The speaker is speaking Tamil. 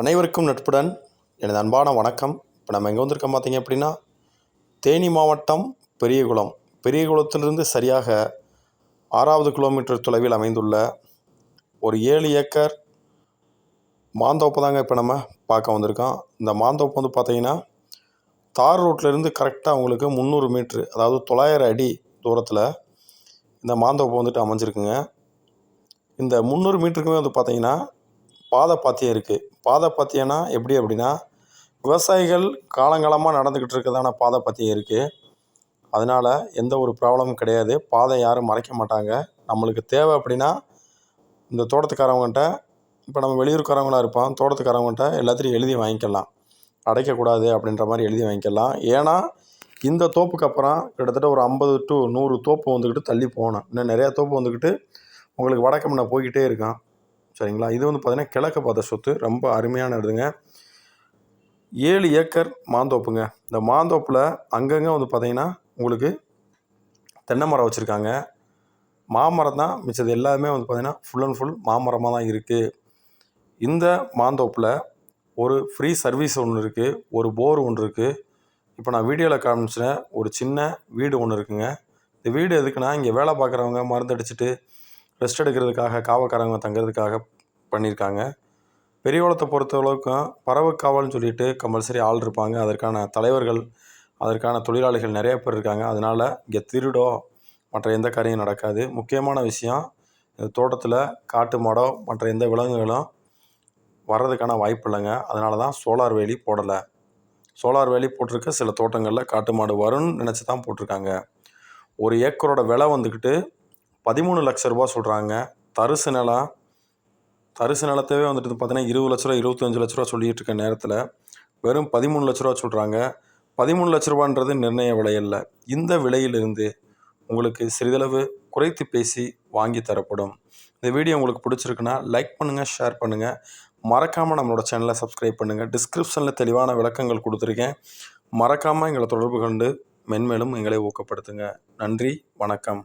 அனைவருக்கும் நட்புடன் எனது அன்பான வணக்கம். இப்போ நம்ம எங்கே வந்திருக்கோம் பார்த்தீங்க அப்படின்னா தேனி மாவட்டம் பெரியகுளம். பெரியகுளத்திலிருந்து சரியாக ஆறாவது கிலோமீட்டர் தொலைவில் அமைந்துள்ள ஒரு ஏழு ஏக்கர் மாந்தோப்பு தாங்க இப்போ நம்ம பார்க்க வந்திருக்கோம். இந்த மாந்தோப்பு வந்து பார்த்தீங்கன்னா தார் ரோட்லேருந்து கரெக்டாக உங்களுக்கு முந்நூறு மீட்ரு அதாவது தொள்ளாயிரம் அடி தூரத்தில் இந்த மாந்தோப்பு வந்துட்டு அமைஞ்சிருக்குங்க. இந்த முந்நூறு மீட்டருக்குமே வந்து பார்த்தீங்கன்னா பாதை பாத்தியம் இருக்குது பாதை பாத்தியம்னா எப்படி அப்படின்னா விவசாயிகள் காலங்காலமாக நடந்துக்கிட்டு இருக்கிறதான பாதை பாத்தியம் இருக்குது அதனால் எந்த ஒரு ப்ராப்ளமும் கிடையாது. பாதை யாரும் மறைக்க மாட்டாங்க. நம்மளுக்கு தேவை அப்படின்னா இந்த தோட்டத்துக்காரவங்கள்ட்ட இப்போ நம்ம வெளியூர்காரவங்களாக இருப்போம். தோட்டத்துக்காரவங்கள்ட்ட எல்லாத்தையும் எழுதி வாங்கிக்கலாம். அடைக்கக்கூடாது அப்படின்ற மாதிரி எழுதி வாங்கிக்கலாம். ஏன்னா இந்த தோப்புக்கு அப்புறம் கிட்டத்தட்ட ஒரு ஐம்பது டு நூறு தோப்பு வந்துக்கிட்டு தள்ளி போகணும். இன்னும் நிறையா தோப்பு வந்துக்கிட்டு உங்களுக்கு வடக்கு முன்ன போய்கிட்டே இருக்கான் சரிங்களா? இது வந்து பார்த்திங்கன்னா கிழக்கு பார்த்த சொத்து. ரொம்ப அருமையான இதுங்க. ஏழு ஏக்கர் மாந்தோப்புங்க. இந்த மாந்தோப்பில் அங்கங்கே வந்து பார்த்திங்கன்னா உங்களுக்கு தென்னை மரம் வச்சுருக்காங்க. மாமரம் தான் மிச்சது எல்லாமே வந்து பார்த்திங்கன்னா ஃபுல் அண்ட் ஃபுல் மாமரமாக தான் இருக்குது இந்த மாந்தோப்பில் ஒரு ஃப்ரீ சர்வீஸ் ஒன்று இருக்குது ஒரு போர் ஒன்று இருக்குது இப்போ நான் வீடியோவில் காமிச்சேன் ஒரு சின்ன வீடு ஒன்று இருக்குங்க. இந்த வீடு எதுக்குன்னா இங்கே வேலை பார்க்குறவங்க மருந்து அடிச்சுட்டு ரெஸ்ட் எடுக்கிறதுக்காக காவக்காரங்க தங்குறதுக்காக பண்ணியிருக்காங்க பெரியகுளத்தை பொறுத்த அளவுக்கும் பறவை காவல்னு சொல்லிட்டு கம்பல்சரி ஆள் இருப்பாங்க. அதற்கான தலைவர்கள் அதற்கான தொழிலாளிகள் நிறைய பேர் இருக்காங்க. அதனால் இங்கே திருடோ மற்ற எந்த காரியம் நடக்காது. முக்கியமான விஷயம் இந்த தோட்டத்தில் காட்டு மாடோ மற்ற எந்த விலங்குகளும் வர்றதுக்கான வாய்ப்பு இல்லைங்க. அதனால தான் சோலார் வேலி போடலை. சோலார் வேலி போட்டிருக்க சில தோட்டங்களில் காட்டு மாடு வரும்னு நினச்சி தான் போட்டிருக்காங்க. ஒரு ஏக்கரோட விலை வந்துக்கிட்டு பதிமூணு லட்ச ரூபா சொல்கிறாங்க தரிசு நிலம் தரிசு நிலத்தவே வந்துட்டு பார்த்தீங்கன்னா இருபது லட்ச ரூபா இருபத்தஞ்சு லட்ச ரூபா சொல்லிட்டு இருக்க நேரத்தில் வெறும் பதிமூணு லட்ச ரூபா சொல்கிறாங்க பதிமூணு லட்ச ரூபான்றது நிர்ணய விலை இல்லை இந்த விலையிலிருந்து உங்களுக்கு சிறிதளவு குறைத்து பேசி வாங்கி தரப்படும். இந்த வீடியோ உங்களுக்கு பிடிச்சிருக்குன்னா லைக் பண்ணுங்கள் ஷேர் பண்ணுங்கள் மறக்காமல் நம்மளோட சேனலை சப்ஸ்கிரைப் பண்ணுங்கள் டிஸ்கிரிப்ஷனில் தெளிவான விளக்கங்கள் கொடுத்துருக்கேன். மறக்காமல் எங்களை தொடர்பு கொண்டு மென்மேலும் எங்களை ஊக்கப்படுத்துங்க. நன்றி வணக்கம்.